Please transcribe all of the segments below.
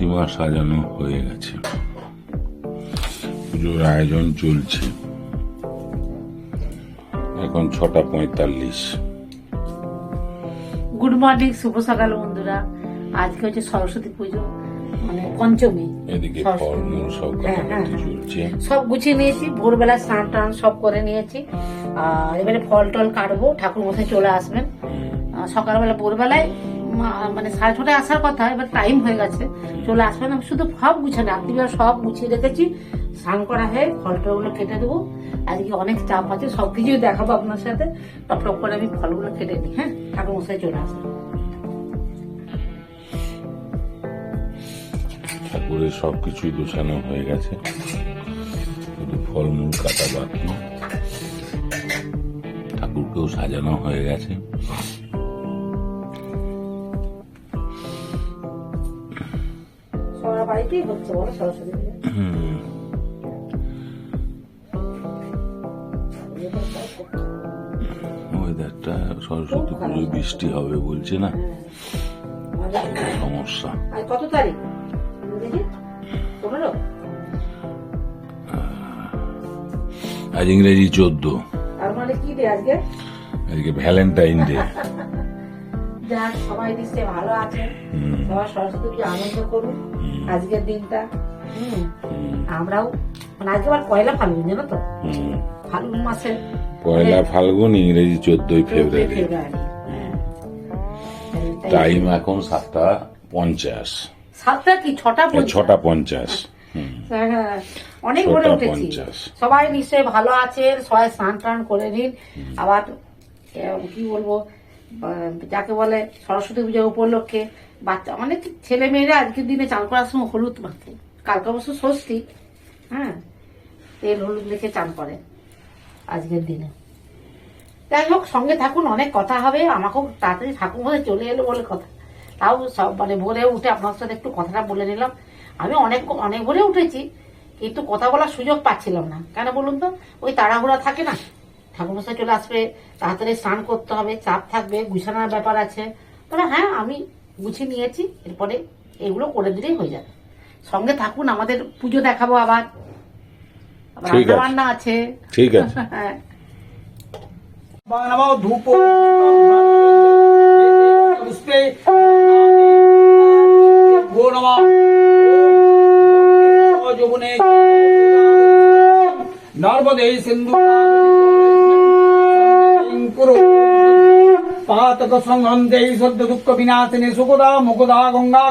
প্রতিমা সাজানো হয়ে গেছে। পুজোর আয়োজন চলছে। এখন ছটা পঁয়তাল্লিশ। গুড মর্নিং শুভ সকাল বন্ধুরা। আজকে হচ্ছে সরস্বতী পুজো মানে পঞ্চমী। এদিকে। ফলমূল সব হ্যাঁ, হ্যাঁ। চলছে। সব গুছিয়ে নিয়েছি ভোরবেলা স্নান টান সব করে নিয়েছি। আর এবারে ফল টল কাটবো ঠাকুর মশাই চলে আসবেন। সকালবেলা ভোরবেলায় মানে সাড়ে ছটায় আসার কথা, এবার টাইম হয়ে গেছে। চলে আসবেন আমি শুধু সব গুছানো রাত্রিবেলা সব গুছিয়ে রেখেছি। স্নান করা হয়ে ফল টলগুলো কেটে দেবো। আজকে অনেক চাপ আছে, সব কিছুই দেখাবো আপনার সাথে। টপ টপ করে আমি ফলগুলো কেটে নিই হ্যাঁ? ঠাকুর মশাই চলে আসবেন ঠাকুরের সবকিছুই গোছানো হয়ে গেছে। শুধু ফলমূল কাটা বাকি। ঠাকুরকেও সাজানো হয়ে গেছে। বাড়িতেই হচ্ছে বলো সরস্বতী পুজো। ওয়েদারটা সরস্বতী পুজোয় বৃষ্টি হবে বলছে না? সমস্যা? আজ কত তারিখ? পনেরো? আজ ইংরেজি চোদ্দ। মানে আজকে ভ্যালেন্টাইন ডে। যাক সবাই নিশ্চয়ই ভালো আছে সবাই সরস্বতী আনন্দ করুন আজকের দিনটা। হুম। আমরাও মানে আজকে আবার পয়লা ফাল্গুন জানো তো? ফাল্গুন মাসের পয়লা ফাল্গুন ইংরেজি চোদ্দই ফেব্রুয়ারি। হ্যাঁ। টাইম এখন সাতটা পঞ্চাশ। সাতটা কি? ছটা ছটা পঞ্চাশ। হ্যাঁ, হ্যাঁ। অনেক ভোরে উঠেছি। সবাই নিশ্চয়ই ভালো আছেন সবাই স্নান টান করে নিন। আবার কি বলব? যাকে বলে সরস্বতী পূজা উপলক্ষে বাচ্চা অনেক ছেলে মেয়েরা আজকের দিনে চান করার সময় হলুদ মাখে। কালকে অবশ্য ষষ্ঠী হ্যাঁ? তেল হলুদ লিখে চান করে আজকের দিনে। যাই হোক, সঙ্গে থাকুন, অনেক কথা হবে। আমাকেও তাড়াতাড়ি ঠাকুর মধ্যে চলে এলো বলে কথা। তাও সব মানে ভোরে উঠে আপনার সাথে একটু কথাটা বলে নিলাম। আমি অনেক অনেক ভোরে উঠেছি, কিন্তু কথা বলার সুযোগ পাচ্ছিলাম না। কেন বলুন তো? ওই তাড়াহুড়া থাকে না। ঠাকুর মশাই চলে আসবে তাড়াতাড়ি স্নান করতে হবে চাপ থাকবে গুছানোর ব্যাপার আছে তবে হ্যাঁ আমি গুছিয়ে নিয়েছি এরপরে এগুলো করে দিলেই হয়ে যাবে সঙ্গে থাকুন আমাদের পুজো দেখাবো আবার আবার ঠিক আছে। রান্না বান্না আছে ঠিক আছে হ্যাঁ नमो धूप पुष्पे भो नमः यमुने नर्मदे सिन्धु পাতক সংহম দেই সদ্য দুঃখ বিনাশিনী সুকদা মুকদা গঙ্গা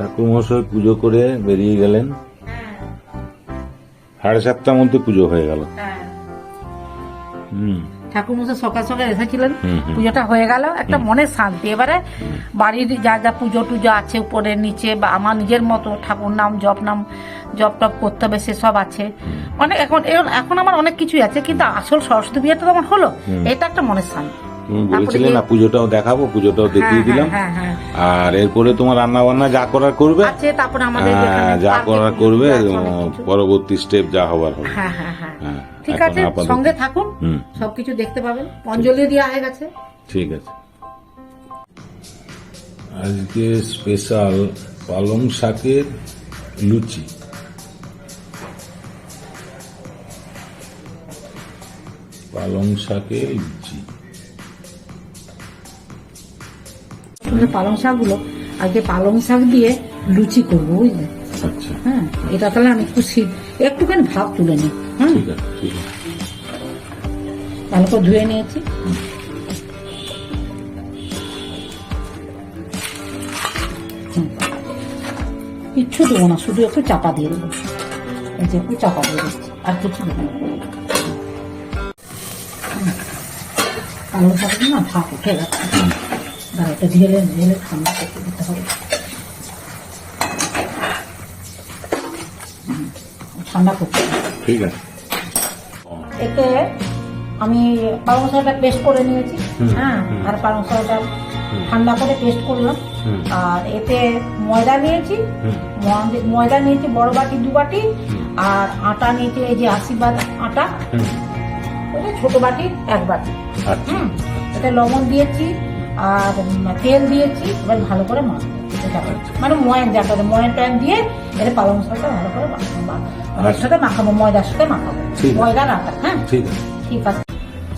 ঠাকুর মশাই পুজো করে বেরিয়ে গেলেন। সাড়ে সাতটার মধ্যে পুজো হয়ে গেল। হ্যাঁ। হুম। ঠাকুর মশাই সকাল সকাল এসেছিলেন। পুজোটা হয়ে গেল একটা মনের শান্তি। এবারে বাড়ির যা যা পুজো টুজো আছে উপরে নিচে বা আমার নিজের মতো ঠাকুর নাম জপ নাম জপ টপ করতে হবে সেসব আছে। অনেক এখন এখন- এখন আমার অনেক কিছুই আছে কিন্তু আসল সরস্বতী পুজোটা তো আমার হলো। এটা একটা মনের শান্তি। তুমি তারপরে বলেছিলে না পুজোটাও দেখাবো পুজোটাও দেখিয়ে হ্যাঁ, দিলাম। হ্যাঁ হ্যাঁ। আর এরপরে তোমার রান্না বান্না যা করার করবে? তারপরে আমাদের হ্যাঁ, যা করার করবে। পরবর্তী স্টেপ যা হবার হবে। হ্যাঁ হ্যাঁ হ্যাঁ। হ্যাঁ, ঠিক আছে সঙ্গে থাকুন। সবকিছু দেখতে পাবেন। অঞ্জলি দেওয়া হয়ে গেছে। ঠিক আছে। আজকে স্পেশাল পালং শাকের লুচি। পালং শাকের আসলে পালং শাকগুলো আজকে পালং শাক দিয়ে লুচি করব বুঝলে? আচ্ছা। হ্যাঁ এটা তাহলে আমি একটু একটুখানি ভাব তুলে নিই হ্যাঁ ভালো করে ধুয়ে নিয়েছি। কিচ্ছু দেবো না শুধু একটু চাপা দিয়ে দেবো। এই যে একটু চাপা দিয়ে দিচ্ছি আর কিছু দেবো না। হুম। পালং শাক না ভাপ উঠে গেছে। দাঁড়া এটা ঢেলে ঢেলে ঠান্ডা করতে দিতে হবে। ঠান্ডা করতে ঠিক আছে। এতে আমি পালং শাকটা পেস্ট করে নিয়েছি হ্যাঁ আর পালং শাকটা ঠান্ডা করে পেস্ট করলাম। আর এতে ময়দা নিয়েছি ময়দা নিয়েছি বড় বাটি দু বাটি আর আটা নিয়েছি এই যে আশীর্বাদ আটা। ওটা ছোট বাটি এক বাটি। আচ্ছা। হুম এতে লবণ দিয়েছি আর তেল দিয়েছি এবার ভালো করে মাখবো মানে ময়ান যা করে ময়ান টয়ান দিয়ে এটা পালং শাকটা ভালো করে মাখাবো মা- সাথে মাখাবো ময়দার সাথে মাখাবো। ময়দা আটা হ্যাঁ? ঠিক আছে।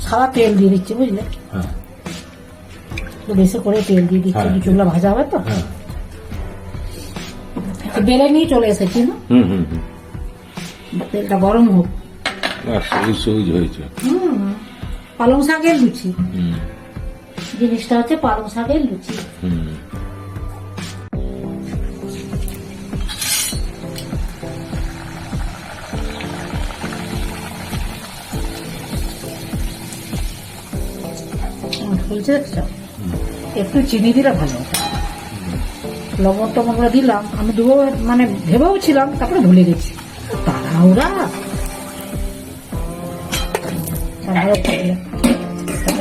সাদা তেল দিয়ে দিচ্ছি বুঝলে? হ্যাঁ। বেশি করে তেল দিয়ে দিচ্ছি হ্যাঁ। কিছুগুলো ভাজা হবে তো? হ্যাঁ। বেলে নিয়ে চলে এসেছি না? হুম হুম হুম। তেলটা গরম হোক। পালং শাকের লুচি। হুম। জিনিসটা হচ্ছে পালং শাকের লুচি। ফুলছে একটু চিনি দিলে ভালো লবণ টবণ দিলাম, আমি দেবো মানে ভেবেও ছিলাম, তারপরে ভুলে গেছি। তাড়াহুড়া।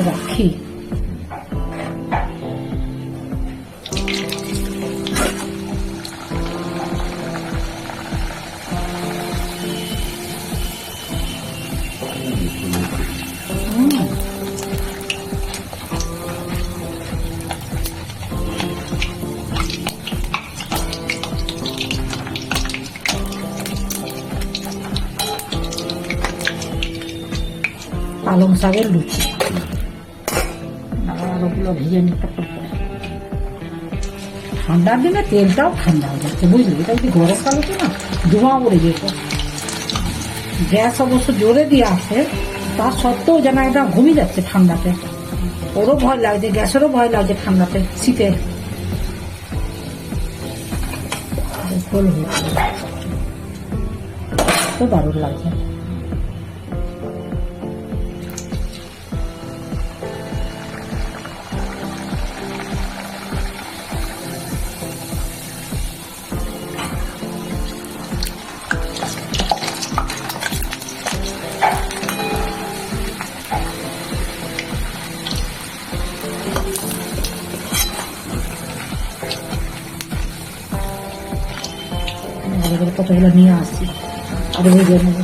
রাখি। শাকের লুচি। ভেজে নিতে পারব ঠান্ডার দিনে তেলটাও ঠান্ডা হয়ে যাচ্ছে, বুঝলি? এটা যদি গরমকালে তো না, ধোঁয়া উড়ে যেত। গ্যাস অবশ্য জোরে দিয়ে আছে তা সত্ত্বেও যেন এটা ঘুমিয়ে যাচ্ছে ঠান্ডাতে। ওরও ভয় লাগছে, গ্যাসেরও ভয় লাগছে ঠান্ডাতে, শীতে। তো দারুণ লাগছে। ভালো করে কতগুলো নিয়ে আসছি? আর ভেজে নেব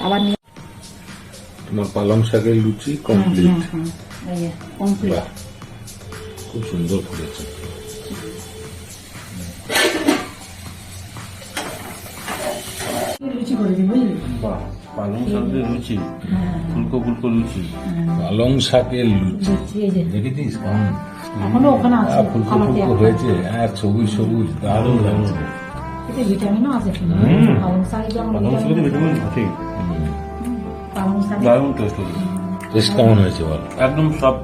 আবার নিয়ে তোমার পালং শাকের লুচি কমপ্লিট হুম, হুম, এই যে কমপ্লিট খুব সুন্দর করেছে লুচি করে দিই বুঝলি? বাহ। পালং শাকের লুচি হ্যাঁ। ফুলকো ফুলকো লুচি পালং শাকের লুচি দেখেছিস কেমন? এখনও ওখানে আছে ফুলকো ফুলকো হয়েছে হ্যাঁ সবুজ সবুজ দারুণ লাগছে এতে ভিটামিনও আছে পালং শাকে যেমন ভিটামিন ভিটামিন পালং শাকে দারুণ টেস্ট হয়েছে। টেস্ট কেমন হয়েছে বল? একদম সব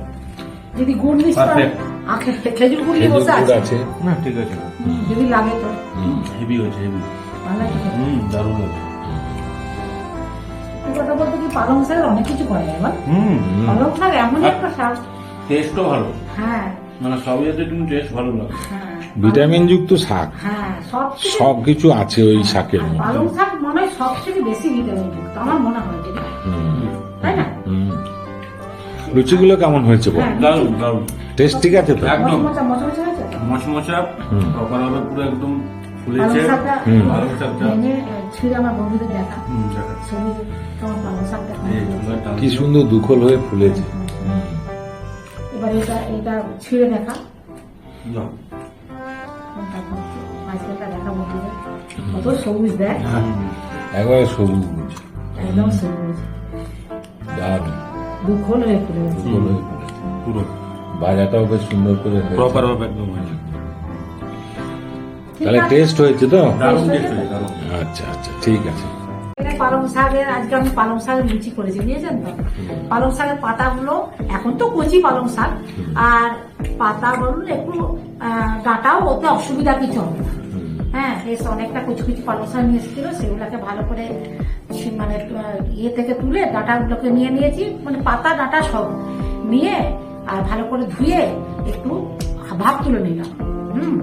যদি গুড় মিশতে Perfect. খেজুর গুড় বসে আছে। না ঠিক আছে। হুম, যদি লাগে তো। হেভি হয়েছে হেভি। হুম দারুণ হয়েছে। কথা বলতে কি পালং শাকের অনেক কিছু করা? হুম পালং শাক এমন একটা শাক। টেস্টও ভালো। হ্যাঁ। মানে সবই আছে কিন্তু টেস্ট ভালো লাগে। হ্যাঁ। ভিটামিন যুক্ত শাক। হ্যাঁ সব সব কিছু আছে ওই শাকের মধ্যে। পালং শাক মনে হয় সব থেকে বেশি ভিটামিন যুক্ত আমার মনে হয় তাই না? লুচিগুলো কেমন হয়েছে বল? হ্যাঁ দারুণ দারুণ। টেস্ট ঠিক আছে তো? একদম। মচমচা। প্রপার ভাবে পুরো একদম পালং ফুলেছে। শাকটা ছিঁড়ে আমার বন্ধুদের দেখা। কি সুন্দর দুখল হয়ে ফুলেছে। এবার এটা এটা ছিঁড়ে দেখা। দাও। আজকেরটা দেখা বন্ধুদের কত সবুজ দেখ। একবারে সবুজ একদম সবুজ। দারুণ। দুখল হয়ে পড়ে দুখল হয়ে পুরো। ভাজাটাও বেশ সুন্দর করে হয়েছে। প্রপার ভাবে একদম তাহলে টেস্ট হয়েছে তো? আচ্ছা আচ্ছা ঠিক আছে। পালং শাকের আজকে আমি পালং শাকের লুচি করেছি বুঝেছেন তো? পালং শাকের পাতাগুলো এখন তো কচি পালং শাক আর পাতা বলুন একটু ডাঁটাও ওতে অসুবিধা কিছু হবে না। হ্যাঁ বেশ অনেকটা কুচি কুচি পালং শাক নিয়ে এসেছিল সেগুলোকে ভালো করে মানে ইয়ে থেকে তুলে ডাঁটাগুলোকে নিয়ে নিয়েছি মানে পাতা ডাঁটা সব নিয়ে আর ভালো করে ধুয়ে একটু ভাপ তুলে নিলাম। হুম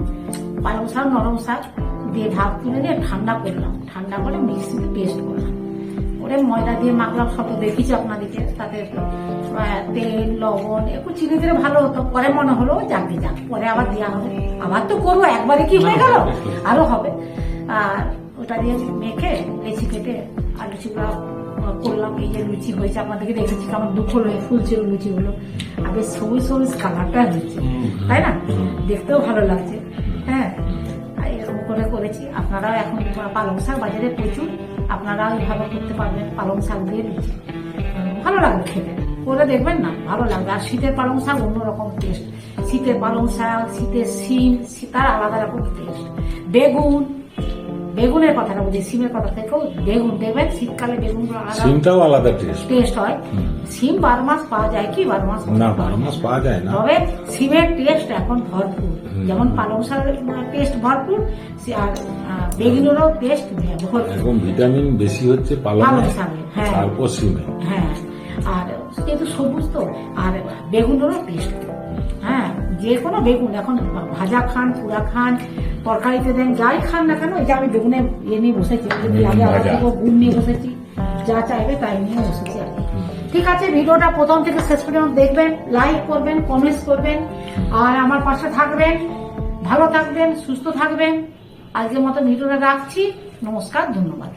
পালং শাক নরম শাক দিয়ে ভাপ তুলে নিয়ে ঠান্ডা করলাম ঠান্ডা করে মিক্সি পেস্ট করলাম ওরে ময়দা দিয়ে মাখলাম তো দেখেছি আপনাদেরকে। তাতে তেল লবণ একটু চিনি দিলে ভালো হতো। পরে মনে হলো যাক দিয়ে যাক পরে আবার দেওয়া হবে। আবার তো করব একবারে কি হয়ে গেল? আরও হবে। আর ওটা দিয়ে মেখে লেচি কেটে আর লুচিগুলো করলাম। এই যে লুচি হয়েছে আপনাদেরকে দেখেছি কেমন দুঃখ হয়ে ফুলছিল লুচিগুলো। আর বেশ সবুজ সবুজ কালারটা হয়েছে। তাই না? দেখতেও ভালো লাগছে। হ্যাঁ করে করেছি। আপনারাও এখন পালং শাক বাজারে প্রচুর। আপনারাও এইভাবে করতে পারবেন, পালং শাক দিয়ে লুচি ভালো লাগবে খেতে। করে দেখবেন না, ভালো লাগবে। আর শীতের পালং শাক অন্যরকম টেস্ট শীতের পালং শাক, শীতের শিম শীতার আলাদা রকম টেস্ট বেগুন বেগুনের কথাটা বলছি সিমের কথা থেকেও বেগুন দেখবেন শীতকালে বেগুন সিমটাও আলাদা টেস্ট টেস্ট হয়। সিম বারো মাস পাওয়া যায় কি? বারো মাস না বারো মাস পাওয়া যায় না। তবে সিমের টেস্ট এখন ভরপুর। যেমন পালং শাকের টেস্ট ভরপুর আর বেগুনেরও টেস্ট ভরপুর। এখন ভিটামিন বেশি হচ্ছে পালং শাকে, হ্যাঁ। তারপর সিমে। হ্যাঁ। আর কিন্তু সবুজ তো আর বেগুনেরও টেস্ট যে কোনো বেগুন। এখন ভাজা খান পুরা খান তরকারিতে দেন যাই খান না কেন এই যে আমি বেগুনে ইয়ে নিয়ে বসেছি আগে আবার গুড় নিয়ে বসেছি যা চাইবে তাই নিয়ে বসেছি আর ঠিক আছে ভিডিওটা প্রথম থেকে শেষ পর্যন্ত দেখবেন লাইক করবেন কমেন্টস করবেন আর আমার পাশে থাকবেন ভালো থাকবেন সুস্থ থাকবেন। আজকের মতো ভিডিওটা রাখছি নমস্কার ধন্যবাদ।